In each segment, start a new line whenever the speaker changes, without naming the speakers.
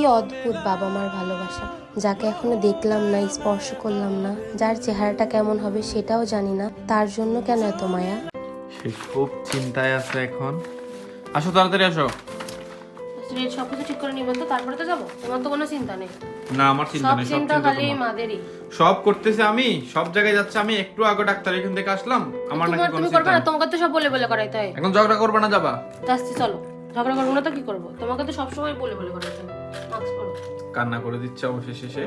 কি অদ্ভুত বাবা মার ভালোবাসা যাকে এখনও দেখলাম না স্পর্শ করলাম না। যার চেহারাটা কেমন হবে সেটাও জানি না। তার জন্য কেন এত মায়া?
সে খুব চিন্তায় আছে এখন। আসো তাড়াতাড়ি আসো।
সবকিছু ঠিক করে নিবেন তো তারপরে তো যাব। তোমার তো কোনো চিন্তা নেই।
না আমার চিন্তা
সব
নেই সব
চিন্তা
চিন্তা
খালি মাদেরই।
সব করতেছে আমি সব জায়গায় যাচ্ছে আমি একটু আগে ডাক্তার এখান থেকে আসলাম। আমার নাকি
তোমার
কোনো
তুমি করবে না তোমাকে তো সব বলে বলে করাইতে হয়।
এখন ঝগড়া করবে না যাবা।
যাচ্ছি চলো। ঝগড়া করব না তো কি করব? তোমাকে তো সবসময় বলে বলে করাইতে মাস্ক পরো।
কান্না করে দিচ্ছে অবশেষে সে।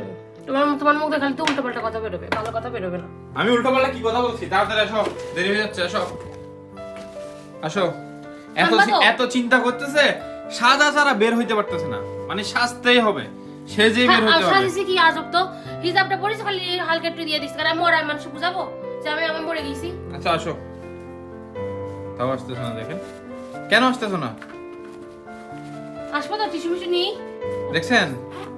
তোমার তোমার মুখ দেখালে তো কথা বেরোবে ভালো কথা বেরোবে না।
আমি কি কথা বলছি? তাড়াতাড়ি আসো দেরি হয়ে যাচ্ছে আসো। আসো। এত এত চিন্তা করতেছে সাজা ছাড়া বের হইতে পারতেছে না। মানে সাজতেই হবে। সে যে বের হইতে হবে।
সাজিছি কি আজব তো? হিজাবটা পরিস খালি হালকা একটু দিয়ে দিস কারণ আমি মানুষ বুঝাবো যে আমি আমি মরে গেছি?
আচ্ছা আসো। তাও আসতেছো না দেখেন। কেন আসতেছো না?
আসব তো টিসু মিশু নিই?
দেখছেন?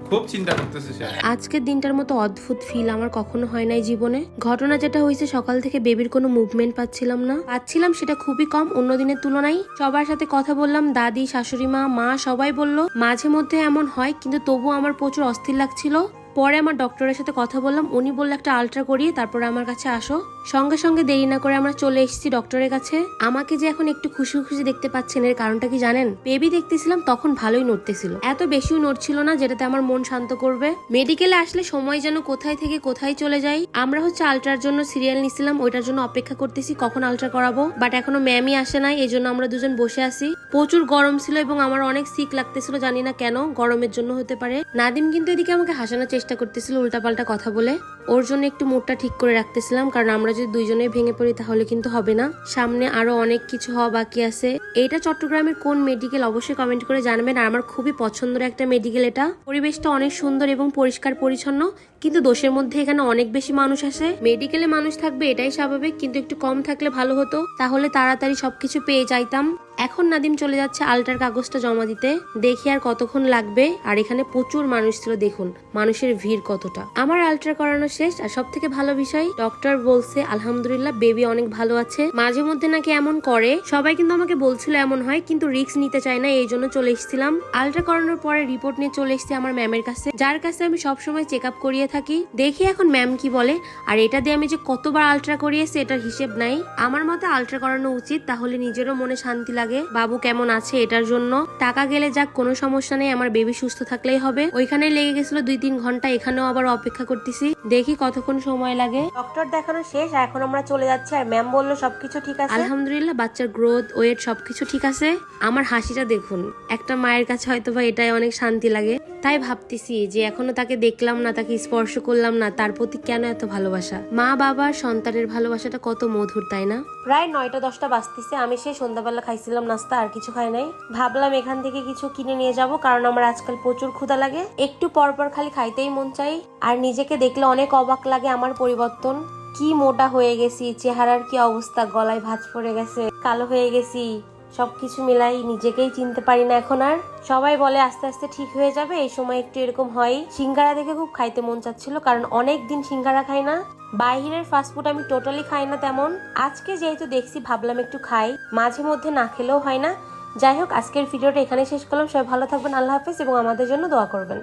খুব চিন্তা করতেছে সে।
আজকের দিনটার মতো অদ্ভুত ফিল আমার কখনো হয় নাই জীবনে। ঘটনা যেটা হয়েছে সকাল থেকে বেবির কোনো মুভমেন্ট পাচ্ছিলাম না। পাচ্ছিলাম সেটা খুবই কম অন্য দিনের তুলনায়। সবার সাথে কথা বললাম দাদি শাশুড়ি মা মা সবাই বলল মাঝে মধ্যে এমন হয় কিন্তু তবু আমার প্রচুর অস্থির লাগছিল। পরে আমার ডক্টরের সাথে কথা বললাম, উনি বলল একটা আলট্রা করিয়ে তারপরে আমার কাছে আসো। সঙ্গে সঙ্গে দেরি না করে আমরা চলে এসেছি ডক্টরের কাছে। আমাকে যে এখন একটু খুশি খুশি দেখতে পাচ্ছেন এর কারণটা কি জানেন? বেবি দেখতেছিলাম, তখন ভালোই নড়তেছিল। এত বেশিও নড়ছিল না, যেটাতে আমার মন শান্ত করবে। মেডিকেলে আসলে সময় যেন কোথায় থেকে কোথায় চলে যায়। আমরা হচ্ছে আলট্রার জন্য সিরিয়াল নিছিলাম, ওইটার জন্য অপেক্ষা করতেছি, কখন আলট্রা করাবো? বাট এখনও ম্যামই আসে নাই এই জন্য আমরা দুজন বসে আছি। প্রচুর গরম ছিল এবং আমার অনেক সিক লাগতেছিল, জানি না কেন, গরমের জন্য হতে পারে। নাদিম কিন্তু এদিকে আমাকে হাসানোর চেষ্টা করতেছিল, উল্টাপাল্টা কথা বলে। ওর জন্য একটু মুডটা ঠিক করে রাখতেছিলাম, কারণ আমরা যদি দুইজনে ভেঙে পড়ি তাহলে কিন্তু হবে না। সামনে আরও অনেক কিছু হওয়া বাকি আছে। এটা চট্টগ্রামের কোন মেডিকেল অবশ্যই কমেন্ট করে জানবেন। আর আমার খুবই পছন্দের একটা মেডিকেল এটা। পরিবেশটা অনেক সুন্দর এবং পরিষ্কার পরিচ্ছন্ন, কিন্তু দোষের মধ্যে এখানে অনেক বেশি মানুষ আসে। মেডিকেলে মানুষ থাকবে এটাই স্বাভাবিক, কিন্তু একটু কম থাকলে ভালো হতো। তাহলে তাড়াতাড়ি সবকিছু পেয়ে যাইতাম। এখন নাদিম চলে যাচ্ছে আলটার কাগজটা জমা দিতে। দেখি আর কতক্ষণ লাগবে। আর এখানে প্রচুর মানুষ ছিল, দেখুন। মানুষের ভিড় কতটা। আমার আলট্রা করানো শেষ, আর সব থেকে ভালো বিষয় ডক্টর বলছে, আলহামদুলিল্লাহ বেবি অনেক ভালো আছে। মাঝে মধ্যে নাকি এমন করে। সবাই কিন্তু আমাকে বলছিল এমন হয়, কিন্তু রিস্ক নিতে চায় না, এই জন্য চলে এসেছিলাম। আলট্রা করানোর পরে রিপোর্ট নিয়ে চলে এসেছি আমার ম্যামের কাছে। যার কাছে আমি সবসময় চেক আপ করিয়ে থাকি। দেখি এখন ম্যাম কি বলে। আর এটা দিয়ে আমি যে কতবার আলট্রা করিয়েছি, এটার হিসেব নাই। আমার মতে আলট্রা করানো উচিত, তাহলে নিজেরও মনে শান্তি লাগে বাবু কেমন আছে এটার জন্য? টাকা গেলে যাক কোনো সমস্যা নেই আমার বেবি সুস্থ থাকলেই হবে। ওইখানে লেগে গেছিল দুই তিন ঘণ্টা এখানেও আবার অপেক্ষা করতেছি। দেখি কতক্ষণ সময় লাগে। ডক্টর দেখানো শেষ এখন আমরা চলে যাচ্ছি আর ম্যাম বলল সবকিছু ঠিক আছে। আলহামদুলিল্লাহ বাচ্চার গ্রোথ ওয়েট সবকিছু ঠিক আছে। আমার হাসিটা দেখুন একটা মায়ের কাছে হয়তো বা এটাই অনেক শান্তি লাগে। তাই ভাবতেছি যে এখনও তাকে দেখলাম না তাকে স্পর্শ করলাম না তার প্রতি কেন এত ভালোবাসা? মা বাবার সন্তানের ভালোবাসাটা কত মধুর তাই না? প্রায় নয়টা দশটা বাজতেছে আমি সেই সন্ধ্যাবেলা খাইছিলাম। নাস্তা, আর কিছু খাই নাই। ভাবলাম, এখান থেকে কিছু কিনে নিয়ে যাব, কারণ আমার আজকাল প্রচুর ক্ষুধা লাগে। একটু পর পর খালি খাইতেই মন চাই। আর নিজেকে দেখলে অনেক অবাক লাগে আমার পরিবর্তন। কি মোটা হয়ে গেছি, চেহারার কি অবস্থা? গলায় ভাঁজ পড়ে গেছে, কালো হয়ে গেছি। সবকিছু মিলাই নিজেকেই চিনতে পারি না এখন আর। সবাই বলে আস্তে আস্তে ঠিক হয়ে যাবে, এই সময় একটু এরকম হয়। সিঙ্গারা দেখে খুব খাইতে মন চাচ্ছিল, কারণ অনেক দিন সিঙ্গারা খাই না। বাইরের ফাস্টফুড আমি টোটালি খাই না তেমন। আজকে যেহেতু দেখছি, ভাবলাম একটু খাই। মাঝে মধ্যে না খেলেও হয় না। যাই হোক, আজকের ভিডিওটা এখানে শেষ করলাম। সবাই ভালো থাকবেন, আল্লাহ হাফেজ, এবং আমাদের জন্য দোয়া করবেন।